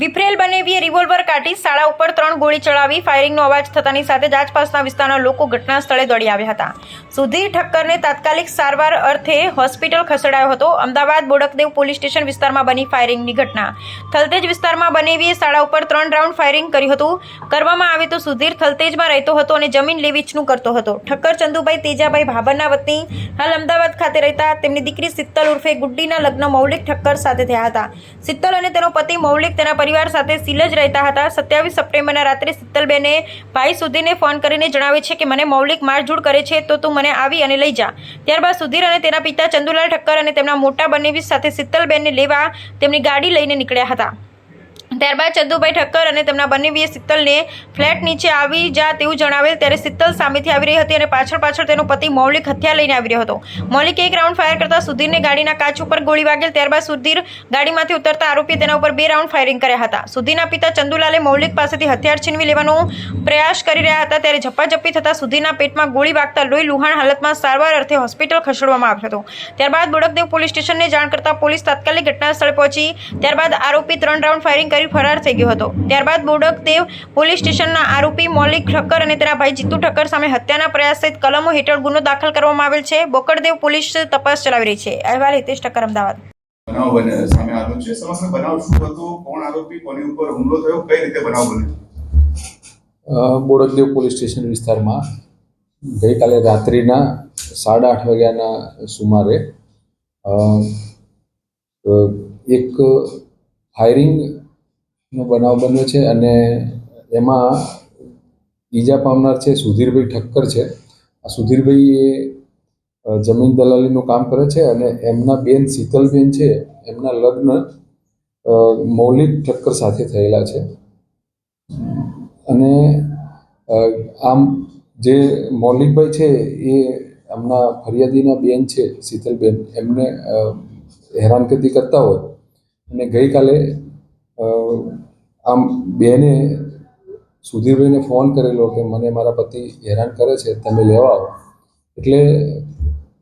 વિફરેલ બનેવીએ revolver કાઢી શાળા ઉપર ત્રણ ગોળી ચડાવી. ફાયરિંગનો અવાજ થતાની સાથે જ આસપાસના વિસ્તારના લોકો ઘટના સ્થળે દોડી આવ્યા હતા. સુધીર ઠક્કરને તાત્કાલિક સારવાર અર્થે હોસ્પિટલ ખસેડાયો હતો. અમદાવાદ બોડકદેવ પોલીસ સ્ટેશન વિસ્તારમાં બની ફાયરિંગની ઘટના. થલતેજ વિસ્તારમાં બનેવીએ શાળા ઉપર ત્રણ રાઉન્ડ ફાયરિંગ કર્યું હતું. કરવામાં આવે તો સુધીર થલતેજમાં રહેતો હતો અને જમીન લેવીચનું કરતો હતો. ઠક્કર ચંદુભાઈ તેજાભાઈ ભાભરના વતની હાલ અમદાવાદ ખાતે રહેતા. તેમની દીકરી સિત્તલ ઉર્ફે ગુડ્ડીના લગ્ન મૌલિક ઠક્કર સાથે થયા હતા. સિત્તલ અને તેનો પતિ મૌલિક તેના પરિવાર સાથે સિલજ રહેતા હતા. સત્યાવીસ સપ્ટેમ્બરના રાત્રે શીતલબેને ભાઈ સુધીરને ફોન કરીને જણાવે છે કે, મને મૌલિક મારઝૂડ કરે છે, તો તું મને આવી અને લઈ જા. ત્યારબાદ સુધીર અને તેના પિતા ચંદુલાલ ઠક્કર અને તેમના મોટા બંને સાથે શીતલબેનને લેવા તેમની ગાડી લઈને નીકળ્યા હતા. ત્યારબાદ ચંદુભાઈ ઠક્કર અને તેમના બંને વીએ શીતલને ફ્લેટ નીચે આવી જા તેવું જણાવેલ ત્યારે શીતલ સામેથી આવી રહી હતી અને પાછળ પાછળ તેનો પતિ મૌલિક હથિયાર લઈને આવી રહ્યો હતો. મૌલિક એક રાઉન્ડ ફાયર કરતા સુધીરને ગાડીના કાચ ઉપર ગોળી વાગેલ, ત્યારબાદ સુધીર ગાડીમાંથી ઉતરતા આરોપીએ તેના ઉપર બે રાઉન્ડ ફાયરિંગ કર્યા હતા. સુધીરના પિતા ચંદુલાલે મૌલિક પાસેથી હથિયાર છીનવી લેવાનો પ્રયાસ કરી રહ્યા હતા ત્યારે ઝપાઝપી થતાં સુધીરના પેટમાં ગોળી વાગતા લોહી લુહાણ હાલતમાં સારવાર અર્થે હોસ્પિટલ ખસેડવામાં આવ્યો હતો. ત્યારબાદ બોડકદેવ પોલીસ સ્ટેશનને જાણ કરતા પોલીસ તાત્કાલિક ઘટના સ્થળે પહોંચી. ત્યારબાદ આરોપી ત્રણ રાઉન્ડ ફાયરિંગ કરી ફરાર થઈ ગયો હતો. ત્યારબાદ બોડકદેવ પોલીસ સ્ટેશનના આરોપી મૌલિક ઠક્કર અને તેના ભાઈ જીતુ ઠક્કર સામે હત્યાના પ્રયાસ સહિત કલમો હેઠળ ગુનો દાખલ કરવામાં આવેલ છે. બોકડદેવ પોલીસ તપાસ ચલાવી રહી છે. અહેવાલ હિતેશ ઠક્કર અમદાવાદ. બનાવ બને સામે આવ્યો છે. સમસ્ત બનાવ શું હતો? કોણ આરોપી? કોની ઉપર હુમલો થયો? કઈ રીતે બનાવ બન્યો? બોડકદેવ પોલીસ સ્ટેશન વિસ્તારમાં ગઈકાલે રાત્રિના સાડા આઠ વાગ્યાના સુમારે અ, અ, ફાયરિંગનો બનાવ બન્યો છે અને એમાં ઈજા પામનાર છે સુધીરભાઈ ઠક્કર છે. આ સુધીરભાઈ એ જમીન દલાલીનું કામ કરે છે અને એમના બેન શીતલબેન છે, એમના લગ્ન મૌલિક ઠક્કર સાથે થયેલા છે. અને આમ જે મૌલિકભાઈ છે એ એમના ફરિયાદીના બેન છે શીતલબેન. એમને હેરાનગતિ કરતા હોય. અને ગઈકાલે આમ બેને સુધીરભાઈને ફોન કરેલો કે મને મારા પતિ હેરાન કરે છે, તમે લેવા આવો. એટલે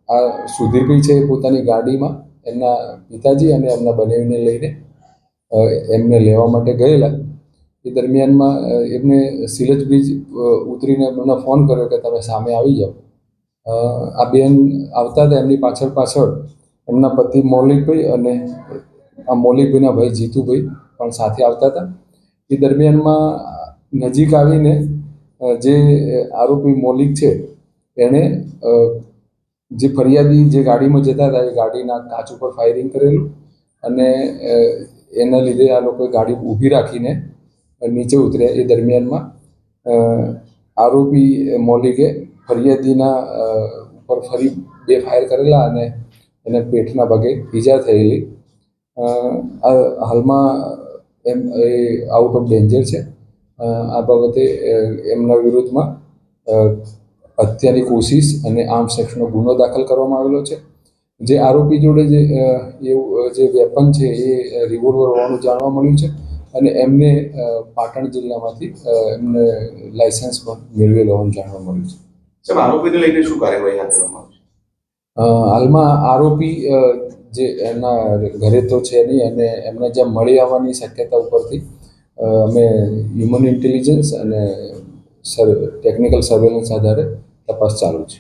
આ સુધીરભાઈ છે એ પોતાની ગાડીમાં એમના પિતાજી અને એમના બનેવીને લઈને એમને લેવા માટે ગયેલા. એ દરમિયાનમાં એમને સિલજ બ્રિજ ઉતરીને મને ફોન કર્યો કે તમે સામે આવી જાઓ. આ બેન આવતા હતા એમની પાછળ પાછળ એમના પતિ મૌલિકભાઈ અને આ મૌલિકભાઈના ભાઈ જીતુભાઈ પણ સાથે આવતા હતા. એ દરમિયાનમાં નજીક આવીને જે આરોપી મૌલિક છે, એણે જે ફરિયાદી જે ગાડીમાં જતા હતા, એ ગાડીના કાચ ઉપર ફાયરિંગ કરેલું અને એના લીધે આ લોકોએ ગાડી ઊભી રાખીને નીચે ઉતર્યા. એ દરમિયાનમાં આરોપી મૌલિકે ફરિયાદીના ઉપર ફરી બે ફાયર કરેલા અને એને પેટના ભાગે ઈજા થયેલી. હાલમાં એમ એ આઉટ ઓફ ડેન્જર છે. આ બાબતે એમના વિરુદ્ધમાં હત્યાની કોશિશ અને આર્મ સેક્શનનો ગુનો દાખલ કરવામાં આવેલો છે. જે આરોપી જોડે જે એવું જે વેપન છે એ રિવોલ્વર હોવાનું જાણવા મળ્યું છે અને એમને પાટણ જિલ્લામાંથી એમને લાયસન્સ પણ મેળવેલ હોવાનું જાણવા મળ્યું છે. આરોપીને લઈને શું કાર્યવાહી હાથ ધરવામાં આવશે હાલમાં આરોપી જે એના ઘરે તો છે નહીં, અને એમને જ્યાં મળી આવવાની શક્યતા ઉપરથી અમે હ્યુમન ઇન્ટેલિજન્સ અને સર ટેકનિકલ સર્વેલન્સ આધારે તપાસ ચાલુ છે.